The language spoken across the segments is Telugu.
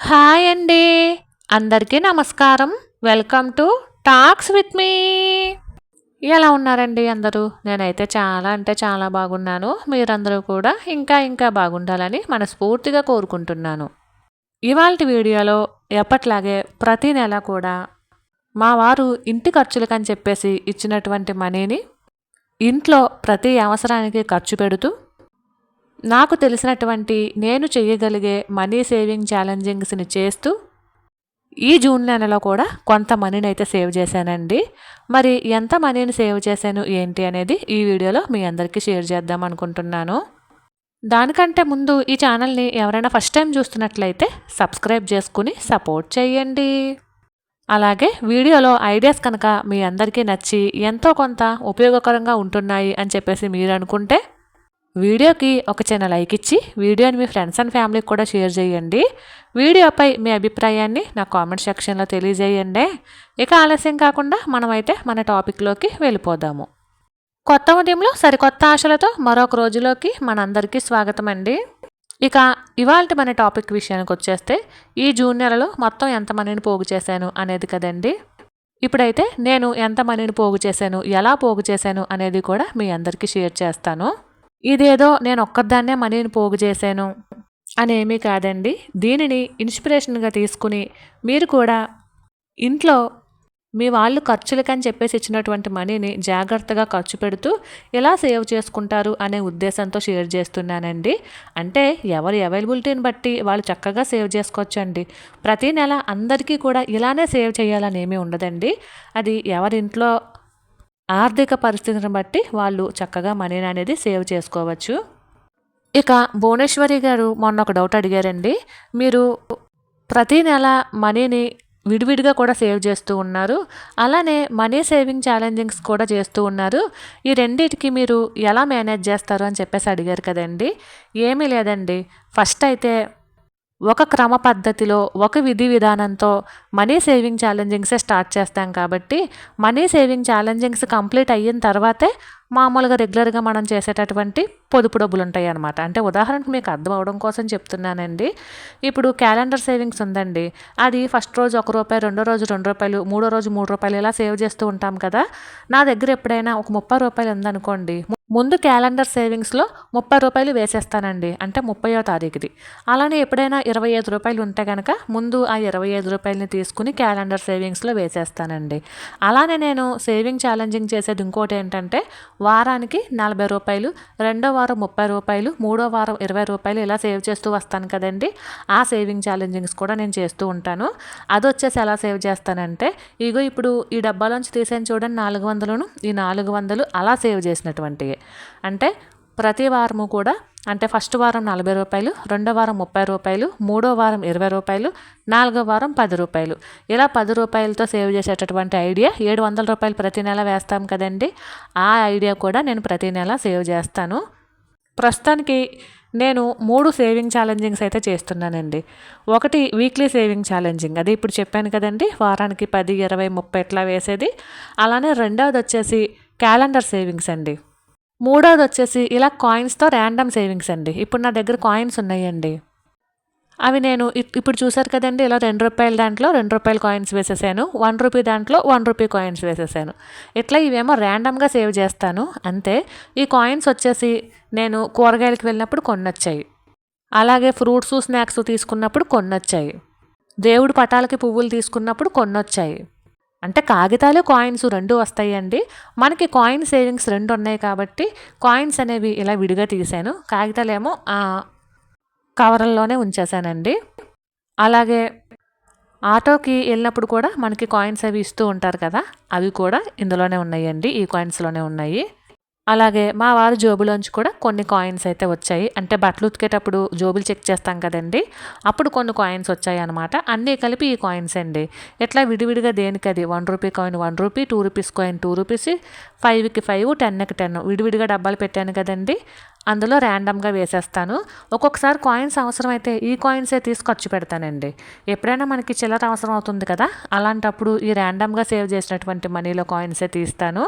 హాయ్ అండి. అందరికీ నమస్కారం. వెల్కమ్ టు టాక్స్ విత్ మీ ఎలా ఉన్నారండి అందరూ? నేనైతే చాలా అంటే చాలా బాగున్నాను. మీరందరూ కూడా ఇంకా ఇంకా బాగుండాలని మనస్ఫూర్తిగా కోరుకుంటున్నాను. ఇవాళ వీడియోలో ఎప్పట్లాగే ప్రతి నెల కూడా మా వారు ఇంటి ఖర్చులకని చెప్పేసి ఇచ్చినటువంటి మనీని ఇంట్లో ప్రతి అవసరానికి ఖర్చు పెడుతూ నాకు తెలిసినటువంటి నేను చేయగలిగే మనీ సేవింగ్ ఛాలెంజింగ్స్ని చేస్తూ ఈ జూన్ నెలలో కూడా కొంత మనీని అయితే సేవ్ చేశానండి. మరి ఎంత మనీని సేవ్ చేశాను ఏంటి అనేది ఈ వీడియోలో మీ అందరికీ షేర్ చేద్దాం అనుకుంటున్నాను. దానికంటే ముందు ఈ ఛానల్ని ఎవరైనా ఫస్ట్ టైం చూస్తున్నట్లయితే సబ్స్క్రైబ్ చేసుకుని సపోర్ట్ చేయండి. అలాగే వీడియోలో ఐడియాస్ కనుక మీ అందరికీ నచ్చి ఎంతో కొంత ఉపయోగకరంగా ఉంటున్నాయి అని చెప్పేసి మీరు అనుకుంటే వీడియోకి ఒక చిన్న లైక్ ఇచ్చి వీడియోని మీ ఫ్రెండ్స్ అండ్ ఫ్యామిలీకి కూడా షేర్ చేయండి. వీడియోపై మీ అభిప్రాయాన్ని నా కామెంట్ సెక్షన్లో తెలియజేయండి. ఇక ఆలస్యం కాకుండా మనమైతే మన టాపిక్లోకి వెళ్ళిపోదాము. కొత్త ఉదయంలో సరికొత్త ఆశలతో మరొక రోజులోకి మనందరికీ స్వాగతం అండి. ఇక ఇవాళ మన టాపిక్ విషయానికి వచ్చేస్తే ఈ జూన్ నెలలో మొత్తం ఎంత మనీని పోగు చేశాను అనేది కదండి. ఇప్పుడైతే నేను ఎంత మనీని పోగు చేశాను ఎలా పోగు చేశాను అనేది కూడా మీ అందరికీ షేర్ చేస్తాను. ఇదేదో నేను ఒక్కదాన్నే మనీని పోగు చేశాను అనేమీ కాదండి. దీనిని ఇన్స్పిరేషన్గా తీసుకుని మీరు కూడా ఇంట్లో మీ వాళ్ళు ఖర్చులకని చెప్పేసి ఇచ్చినటువంటి మనీని జాగ్రత్తగా ఖర్చు పెడుతూ ఎలా సేవ్ చేసుకుంటారు అనే ఉద్దేశంతో షేర్ చేస్తున్నానండి. అంటే ఎవరి అవైలబిలిటీని బట్టి వాళ్ళు చక్కగా సేవ్ చేసుకోవచ్చండి. ప్రతి నెల అందరికీ కూడా ఇలానే సేవ్ చేయాలని ఏమీ ఉండదండి. అది ఎవరింట్లో ఆర్థిక పరిస్థితిని బట్టి వాళ్ళు చక్కగా మనీని అనేది సేవ్ చేసుకోవచ్చు. ఇక భువనేశ్వరి గారు మొన్న ఒక డౌట్ అడిగారండి. మీరు ప్రతి నెల మనీని విడివిడిగా కూడా సేవ్ చేస్తూ ఉన్నారు. అలానే మనీ సేవింగ్ ఛాలెంజింగ్స్ కూడా చేస్తూ ఉన్నారు. ఈ రెండింటికి మీరు ఎలా మేనేజ్ చేస్తారు అని చెప్పేసి అడిగారు కదండి. ఏమీ లేదండి. ఫస్ట్ అయితే ఒక క్రమ పద్ధతిలో ఒక విధి విధానంతో మనీ సేవింగ్ ఛాలెంజింగ్సే స్టార్ట్ చేస్తాం కాబట్టి మనీ సేవింగ్ ఛాలెంజింగ్స్ కంప్లీట్ అయిన తర్వాతే మామూలుగా రెగ్యులర్గా మనం చేసేటటువంటి పొదుపు డబ్బులు ఉంటాయి అనమాట అంటే ఉదాహరణకు మీకు అర్థం అవడం కోసం చెప్తున్నానండి. ఇప్పుడు క్యాలెండర్ సేవింగ్స్ ఉందండి. అది ఫస్ట్ రోజు ఒక రూపాయి రెండో రోజు రెండు రూపాయలు మూడో రోజు మూడు రూపాయలు ఇలా సేవ్ చేస్తూ ఉంటాం కదా. నా దగ్గర ఎప్పుడైనా ఒక ముప్పై రూపాయలు ఉందనుకోండి ముందు క్యాలెండర్ సేవింగ్స్లో ముప్పై రూపాయలు వేసేస్తానండి అంటే ముప్పయో తారీఖుది. అలానే ఎప్పుడైనా ఇరవై ఐదు రూపాయలు ఉంటే కనుక ముందు ఆ ఇరవై ఐదు రూపాయలని తీసుకుని క్యాలెండర్ సేవింగ్స్లో వేసేస్తానండి. అలానే నేను సేవింగ్ ఛాలెంజింగ్ చేసేది ఇంకోటి ఏంటంటే వారానికి నలభై రూపాయలు రెండో వారం ముప్పై రూపాయలు మూడో వారం ఇరవై రూపాయలు ఇలా సేవ్ చేస్తూ వస్తాను కదండి. ఆ సేవింగ్ ఛాలెంజింగ్స్ కూడా నేను చేస్తూ ఉంటాను. అది వచ్చేసి ఎలా సేవ్ చేస్తానంటే ఇగో ఇప్పుడు ఈ డబ్బాలోంచి తీసాను చూడండి నాలుగు వందలను ఈ నాలుగు వందలు అలా సేవ్ చేసినటువంటివి అంటే ప్రతి వారము కూడా అంటే ఫస్ట్ వారం నలభై రూపాయలు రెండో వారం ముప్పై రూపాయలు మూడో వారం ఇరవై రూపాయలు నాలుగో వారం పది రూపాయలు. ఇలా పది రూపాయలతో సేవ్ చేసేటటువంటి ఐడియా ఏడు వందల రూపాయలు ప్రతి నెల వేస్తాం కదండి. ఆ ఐడియా కూడా నేను ప్రతి నెల సేవ్ చేస్తాను. ప్రస్తుతానికి నేను మూడు సేవింగ్ ఛాలెంజింగ్స్ అయితే చేస్తున్నానండి. ఒకటి వీక్లీ సేవింగ్ ఛాలెంజింగ్. అది ఇప్పుడు చెప్పాను కదండి వారానికి పది ఇరవై ముప్పై ఇట్లా వేసేది. అలానే రెండవది వచ్చేసి క్యాలెండర్ సేవింగ్స్ అండి. మూడవది వచ్చేసి ఇలా కాయిన్స్తో ర్యాండమ్ సేవింగ్స్ అండి. ఇప్పుడు నా దగ్గర కాయిన్స్ ఉన్నాయండి. అవి నేను ఇప్పుడు చూసారు కదండి ఇలా రెండు రూపాయల దాంట్లో రెండు రూపాయల కాయిన్స్ వేసేసాను వన్ రూపీ దాంట్లో వన్ రూపీ కాయిన్స్ వేసేసాను. ఇట్లా ఇవేమో ర్యాండమ్గా సేవ్ చేస్తాను అంతే. ఈ కాయిన్స్ వచ్చేసి నేను కూరగాయలకు వెళ్ళినప్పుడు కొన్నొచ్చాయి. అలాగే ఫ్రూట్స్ స్నాక్స్ తీసుకున్నప్పుడు కొన్నొచ్చాయి. దేవుడి పటాలకి పువ్వులు తీసుకున్నప్పుడు కొన్నొచ్చాయి. అంటే కాగితాలు కాయిన్స్ రెండు వస్తాయండి. మనకి కాయిన్ సేవింగ్స్ రెండు ఉన్నాయి కాబట్టి కాయిన్స్ అనేవి ఇలా విడిగా తీసాను కాగితాలేమో కవర్లలోనే ఉంచేసానండి అలాగే ఆటోకి వెళ్ళినప్పుడు కూడా మనకి కాయిన్స్ అవి ఇస్తూ ఉంటారు కదా అవి కూడా ఇందులోనే ఉన్నాయండి. ఈ కాయిన్స్లోనే ఉన్నాయి. అలాగే మా వారు జోబులోంచి కూడా కొన్ని కాయిన్స్ అయితే వచ్చాయి. అంటే బట్టలు ఉతికేటప్పుడు జోబులు చెక్ చేస్తాం కదండి. అప్పుడు కొన్ని కాయిన్స్ వచ్చాయి అనమాట అన్నీ కలిపి ఈ కాయిన్స్ అండి. ఎట్లా విడివిడిగా దేనికి అది? One rupee coin one rupee two rupees coin two rupees ఫైవ్కి ఫైవ్ టెన్కి టెన్. విడివిడిగా డబ్బాలు పెట్టాను కదండి. అందులో ర్యాండమ్గా వేసేస్తాను. ఒక్కొక్కసారి కాయిన్స్ అవసరమైతే ఈ కాయిన్సే తీసి ఖర్చు పెడతానండి. ఎప్పుడైనా మనకి చిల్లర అవసరం అవుతుంది కదా. అలాంటప్పుడు ఈ ర్యాండమ్గా సేవ్ చేసినటువంటి మనీలో కాయిన్సే తీస్తాను.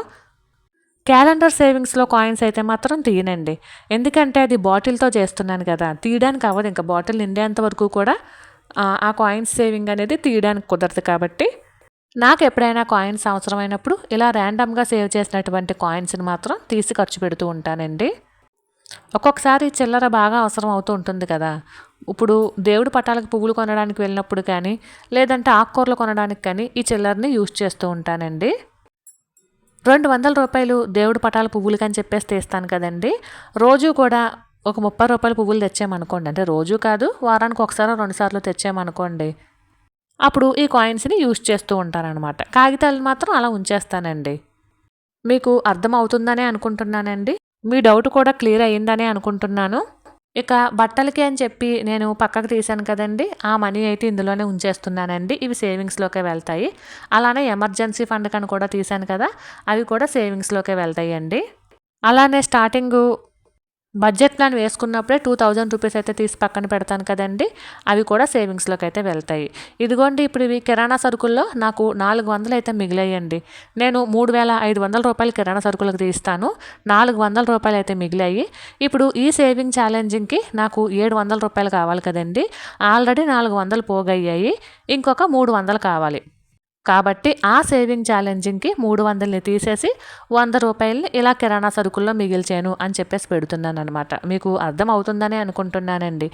క్యాలెండర్ సేవింగ్స్లో కాయిన్స్ అయితే మాత్రం తీయనండి. ఎందుకంటే అది బాటిల్తో చేస్తున్నాను కదా తీయడానికి అవ్వదు. ఇంకా బాటిల్ నిండేంత వరకు కూడా ఆ, కాయిన్స్ సేవింగ్ అనేది తీయడానికి కుదరదు కాబట్టి నాకు ఎప్పుడైనా కాయిన్స్ అవసరమైనప్పుడు ఇలా ర్యాండమ్గా సేవ్ చేసినటువంటి కాయిన్స్ని మాత్రం తీసి ఖర్చు పెడుతూ ఉంటానండి. ఒక్కొక్కసారి చిల్లర బాగా అవసరం అవుతూ ఉంటుంది కదా. ఇప్పుడు దేవుడి పటాలకు పువ్వులు కొనడానికి వెళ్ళినప్పుడు కానీ లేదంటే ఆకుకూరలు కొనడానికి కానీ ఈ చిల్లరని యూజ్ చేస్తూ ఉంటానండి. రెండు వందల రూపాయలు దేవుడి పటాల పువ్వులకి అని చెప్పేసి తీస్తాను కదండి. రోజు కూడా ఒక ముప్పై రూపాయల పువ్వులు తెచ్చామనుకోండి. అంటే రోజు కాదు వారానికి ఒకసారి రెండుసార్లు తెచ్చామనుకోండి. అప్పుడు ఈ కాయిన్స్ని యూజ్ చేస్తూ ఉంటానన్నమాట కాగితాలు మాత్రం అలా ఉంచేస్తానండి. మీకు అర్థమవుతుందనే అనుకుంటున్నానండి. మీ డౌట్ కూడా క్లియర్ అయ్యిందనే అనుకుంటున్నాను. ఇక బట్టలకి అని చెప్పి నేను పక్కకు తీశాను కదండి ఆ మనీ అయితే ఇందులోనే ఉంచేస్తున్నానండి. ఇవి సేవింగ్స్లోకే వెళ్తాయి. అలానే ఎమర్జెన్సీ ఫండ్ కని కూడా తీశాను కదా అవి కూడా సేవింగ్స్లోకే వెళ్తాయి అండి అలానే స్టార్టింగు బడ్జెట్ ప్లాన్ వేసుకున్నప్పుడే టూ థౌజండ్ రూపీస్ అయితే తీసి పక్కన పెడతాను కదండి. అవి కూడా సేవింగ్స్లోకి అయితే వెళ్తాయి. ఇదిగోండి ఇప్పుడు ఇవి కిరాణా సరుకుల్లో నాకు నాలుగు వందలు అయితే మిగిలాయండి. నేను మూడు వేల ఐదు వందల రూపాయలు కిరాణా సరుకులకు తీస్తాను. నాలుగు వందల రూపాయలు అయితే మిగిలాయి. ఇప్పుడు ఈ సేవింగ్ ఛాలెంజింగ్కి నాకు ఏడు వందల రూపాయలు కావాలి కదండి. ఆల్రెడీ నాలుగు వందలు పోగయ్యాయి. ఇంకొక మూడు వందలు కావాలి. కాబట్టి ఆ సేవింగ్ ఛాలెంజింగ్కి మూడు వందలని తీసేసి వంద రూపాయలని ఇలా కిరాణా సరుకుల్లో మిగిల్చాను అని చెప్పేసి పెడుతున్నాను అనమాట మీకు అర్థం అవుతుందని అనుకుంటున్నానండి.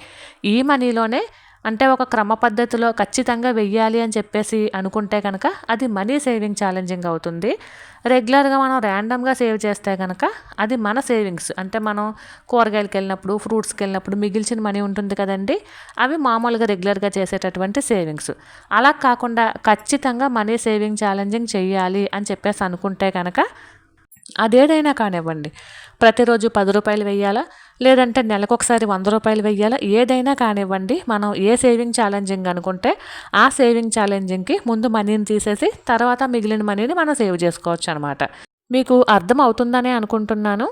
ఈ మనీలోనే అంటే ఒక క్రమ పద్ధతిలో ఖచ్చితంగా వెయ్యాలి అని చెప్పేసి అనుకుంటే కనుక అది మనీ సేవింగ్ ఛాలెంజింగ్ అవుతుంది. రెగ్యులర్గా మనం ర్యాండమ్గా సేవ్ చేస్తే కనుక అది మన సేవింగ్స్. అంటే మనం కూరగాయలకి వెళ్ళినప్పుడు ఫ్రూట్స్కి వెళ్ళినప్పుడు మిగిల్చిన మనీ ఉంటుంది కదండి అవి మామూలుగా రెగ్యులర్గా చేసేటటువంటి సేవింగ్స్. అలా కాకుండా ఖచ్చితంగా మనీ సేవింగ్ ఛాలెంజింగ్ చేయాలి అని చెప్పేసి అనుకుంటే కనుక అదేదైనా కానివ్వండి. ప్రతిరోజు పది రూపాయలు వెయ్యాలా? లేదంటే నెలకు ఒకసారి వంద రూపాయలు వెయ్యాలా? ఏదైనా కానివ్వండి. మనం ఏ సేవింగ్ ఛాలెంజింగ్ అనుకుంటే ఆ సేవింగ్ ఛాలెంజింగ్కి ముందు మనీని తీసేసి తర్వాత మిగిలిన మనీని మనం సేవ్ చేసుకోవచ్చు అనమాట మీకు అర్థం అవుతుందనే అనుకుంటున్నాను.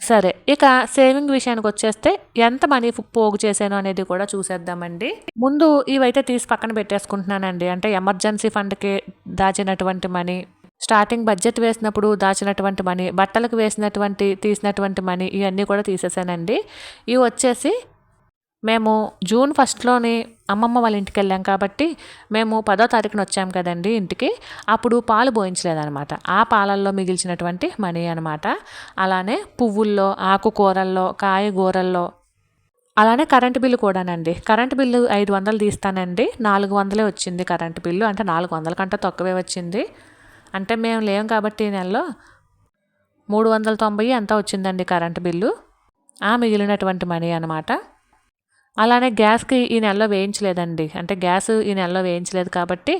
సరే ఇక సేవింగ్ విషయానికి వచ్చేస్తే ఎంత మనీ పోగు చేశాను అనేది కూడా చూసేద్దామండి. ముందు ఇవైతే తీసి పక్కన పెట్టేసుకుంటున్నానండి. అంటే ఎమర్జెన్సీ ఫండ్కి దాచినటువంటి మనీ స్టార్టింగ్ బడ్జెట్ వేసినప్పుడు దాచినటువంటి మనీ బట్టలకు వేసినటువంటి తీసినటువంటి మనీ ఇవన్నీ కూడా తీసేసానండి. ఇవి వచ్చేసి మేము జూన్ ఫస్ట్లోని అమ్మమ్మ వాళ్ళ ఇంటికి వెళ్ళాం కాబట్టి మేము పదో తారీఖున వచ్చాం కదండి ఇంటికి. అప్పుడు పాలు పోయించలేదనమాట ఆ పాలల్లో మిగిల్చినటువంటి మనీ అనమాట అలానే పువ్వుల్లో ఆకుకూరల్లో కాయగూరల్లో అలానే కరెంటు బిల్లు కూడానండి. కరెంటు బిల్లు ఐదు వందలు తీస్తానండి. నాలుగు వందలే వచ్చింది కరెంటు బిల్లు. అంటే నాలుగు వందల కంటే తక్కువే వచ్చింది. అంటే మేము లేం కాబట్టి ఈ నెలలో మూడు వందల తొంభై ఎంత వచ్చిందండి కరెంటు బిల్లు. ఆ మిగిలినటువంటి మనీ అనమాట అలానే గ్యాస్కి ఈ నెలలో వేయించలేదండి. అంటే గ్యాస్ ఈ నెలలో వేయించలేదు కాబట్టి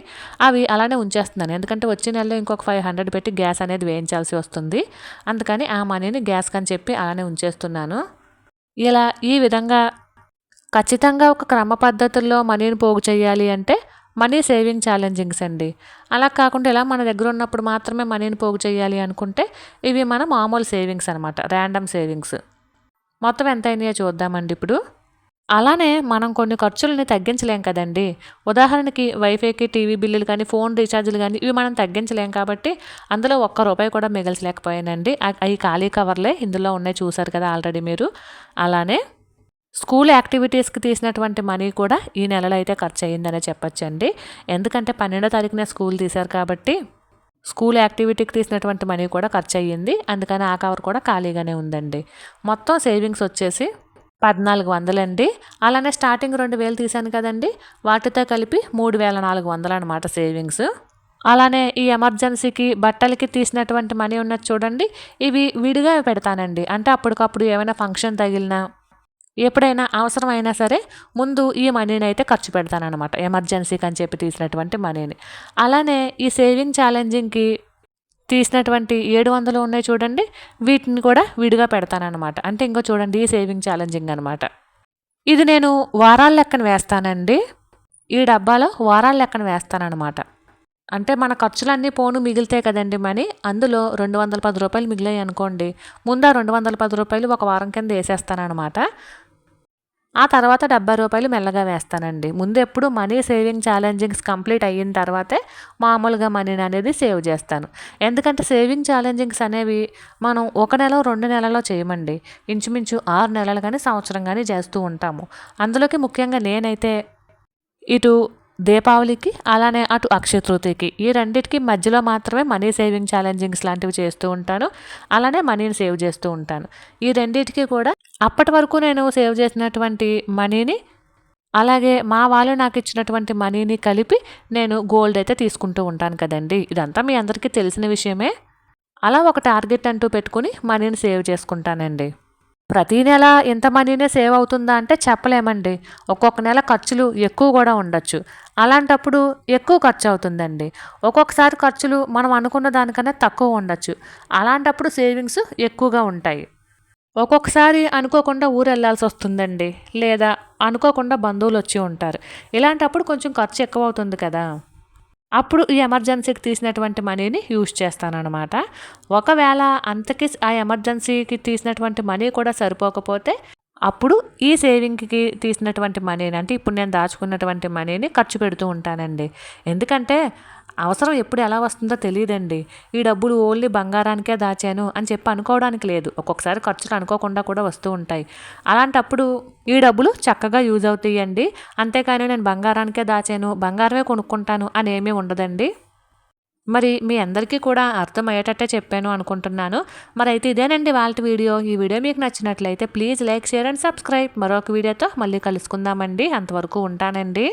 అవి అలానే ఉంచేస్తున్నాను. ఎందుకంటే వచ్చే నెలలో ఇంకొక ఫైవ్ హండ్రెడ్ పెట్టి గ్యాస్ అనేది వేయించాల్సి వస్తుంది. అందుకని ఆ మనీని గ్యాస్కి అని చెప్పి అలానే ఉంచేస్తున్నాను. ఇలా ఈ విధంగా ఖచ్చితంగా ఒక క్రమ పద్ధతుల్లో మనీని పోగు చేయాలి అంటే మనీ సేవింగ్ ఛాలెంజింగ్స్ అండి. అలా కాకుండా ఇలా మన దగ్గర ఉన్నప్పుడు మాత్రమే మనీని పోగు చేయాలి అనుకుంటే ఇవి మన మామూలు సేవింగ్స్ అనమాట ర్యాండమ్ సేవింగ్స్. మొత్తం ఎంత అయినాయో చూద్దామండి ఇప్పుడు. అలానే మనం కొన్ని ఖర్చులని తగ్గించలేం కదండి. ఉదాహరణకి వైఫైకి టీవీ బిల్లులు కానీ ఫోన్ రీఛార్జీలు కానీ ఇవి మనం తగ్గించలేం కాబట్టి అందులో ఒక్క రూపాయి కూడా మిగల్చలేకపోయానండి. అవి ఖాళీ కవర్లే ఇందులో ఉన్నాయి చూసారు కదా ఆల్రెడీ మీరు. అలానే స్కూల్ యాక్టివిటీస్కి తీసినటువంటి మనీ కూడా ఈ నెలలో అయితే ఖర్చు అయ్యిందనే చెప్పొచ్చండి. ఎందుకంటే పన్నెండో తారీఖున స్కూల్ తీశారు కాబట్టి స్కూల్ యాక్టివిటీకి తీసినటువంటి మనీ కూడా ఖర్చు అయ్యింది అందుకని ఆ కవర్ కూడా ఖాళీగానే ఉందండి. మొత్తం సేవింగ్స్ వచ్చేసి పద్నాలుగు వందలండి. అలానే స్టార్టింగ్ రెండు వేలు తీశాను కదండి. వాటితో కలిపి మూడు వేల నాలుగు వందలు అనమాట సేవింగ్స్. అలానే ఈ ఎమర్జెన్సీకి బట్టలకి తీసినటువంటి మనీ ఉన్నది చూడండి. ఇవి విడిగా పెడతానండి. అంటే అప్పటికప్పుడు ఏమైనా ఫంక్షన్ తగిలినా ఎప్పుడైనా అవసరమైనా సరే ముందు ఈ మనీని అయితే ఖర్చు పెడతానమాట ఎమర్జెన్సీకి అని చెప్పి తీసినటువంటి మనీని. అలానే ఈ సేవింగ్ ఛాలెంజింగ్కి తీసినటువంటి ఏడు వందలు ఉన్నాయి చూడండి వీటిని కూడా విడిగా పెడతానమాట అంటే ఇంకో చూడండి ఈ సేవింగ్ ఛాలెంజింగ్ అనమాట ఇది నేను వారాల లెక్కన వేస్తానండి. ఈ డబ్బాలో వారాల లెక్కన వేస్తానన్నమాట. అంటే మన ఖర్చులన్నీ పోను మిగిలితే కదండి మనీ అందులో రెండు వందల పది రూపాయలు మిగిలాయి అనుకోండి ముందు ఆ రెండు వందల పది రూపాయలు ఒక వారం కింద వేసేస్తానమాట ఆ తర్వాత డెబ్బై రూపాయలు మెల్లగా వేస్తానండి. ముందు ఎప్పుడు మనీ సేవింగ్ ఛాలెంజింగ్స్ కంప్లీట్ అయిన తర్వాతే మామూలుగా మనీని అనేది సేవ్ చేస్తాను. ఎందుకంటే సేవింగ్ ఛాలెంజింగ్స్ అనేవి మనం ఒక నెల రెండు నెలలో చేయమండి. ఇంచుమించు ఆరు నెలలు కానీ సంవత్సరం కానీ చేస్తూ ఉంటాము. అందులోకి ముఖ్యంగా నేనైతే ఇటు దీపావళికి అలానే అటు అక్షయ తృతీయకి ఈ రెండింటికి మధ్యలో మాత్రమే మనీ సేవింగ్ ఛాలెంజింగ్స్ లాంటివి చేస్తూ ఉంటాను. అలానే మనీని సేవ్ చేస్తూ ఉంటాను. ఈ రెండింటికి కూడా అప్పటి వరకు నేను సేవ్ చేసినటువంటి మనీని అలాగే మా వాళ్ళు నాకు ఇచ్చినటువంటి మనీని కలిపి నేను గోల్డ్ అయితే తీసుకుంటూ ఉంటాను కదండి. ఇదంతా మీ అందరికీ తెలిసిన విషయమే. అలా ఒక టార్గెట్ అంటూ పెట్టుకుని మనీని సేవ్ చేసుకుంటానండి. ప్రతీ నెల ఎంత మనీనే సేవ్ అవుతుందా అంటే చెప్పలేమండి. ఒక్కొక్క నెల ఖర్చులు ఎక్కువ కూడా ఉండొచ్చు. అలాంటప్పుడు ఎక్కువ ఖర్చు అవుతుందండి. ఒక్కొక్కసారి ఖర్చులు మనం అనుకున్న దానికన్నా తక్కువ ఉండొచ్చు. అలాంటప్పుడు సేవింగ్స్ ఎక్కువగా ఉంటాయి. ఒక్కొక్కసారి అనుకోకుండా ఊరు వెళ్ళాల్సి వస్తుందండి. లేదా అనుకోకుండా బంధువులు వచ్చి ఉంటారు. ఇలాంటప్పుడు కొంచెం ఖర్చు ఎక్కువ అవుతుంది కదా. అప్పుడు ఈ ఎమర్జెన్సీకి తీసినటువంటి మనీని యూజ్ చేస్తానన్నమాట. ఒకవేళ అంతకి ఆ ఎమర్జెన్సీకి తీసినటువంటి మనీ కూడా సరిపోకపోతే అప్పుడు ఈ సేవింగ్కి తీసినటువంటి మనీని అంటే ఇప్పుడు నేను దాచుకున్నటువంటి మనీని ఖర్చు పెడుతూ ఉంటానండి. ఎందుకంటే అవసరం ఎప్పుడు ఎలా వస్తుందో తెలియదండి. ఈ డబ్బులు ఓన్లీ బంగారానికే దాచాను అని చెప్పి అనుకోవడానికి లేదు. ఒక్కొక్కసారి ఖర్చులు అనుకోకుండా కూడా వస్తూ ఉంటాయి. అలాంటప్పుడు ఈ డబ్బులు చక్కగా యూజ్ అవుతాయండి. అంతేకాని నేను బంగారానికే దాచాను బంగారమే కొనుక్కుంటాను అని ఏమీ ఉండదండి. మరి మీ అందరికీ కూడా అర్థమయ్యేటట్టే చెప్పాను అనుకుంటున్నాను. మరి అయితే ఇదేనండి వాళ్ళ వీడియో. ఈ వీడియో మీకు నచ్చినట్లయితే please like share and subscribe. మరొక వీడియోతో మళ్ళీ కలుసుకుందామండి. అంతవరకు ఉంటానండి.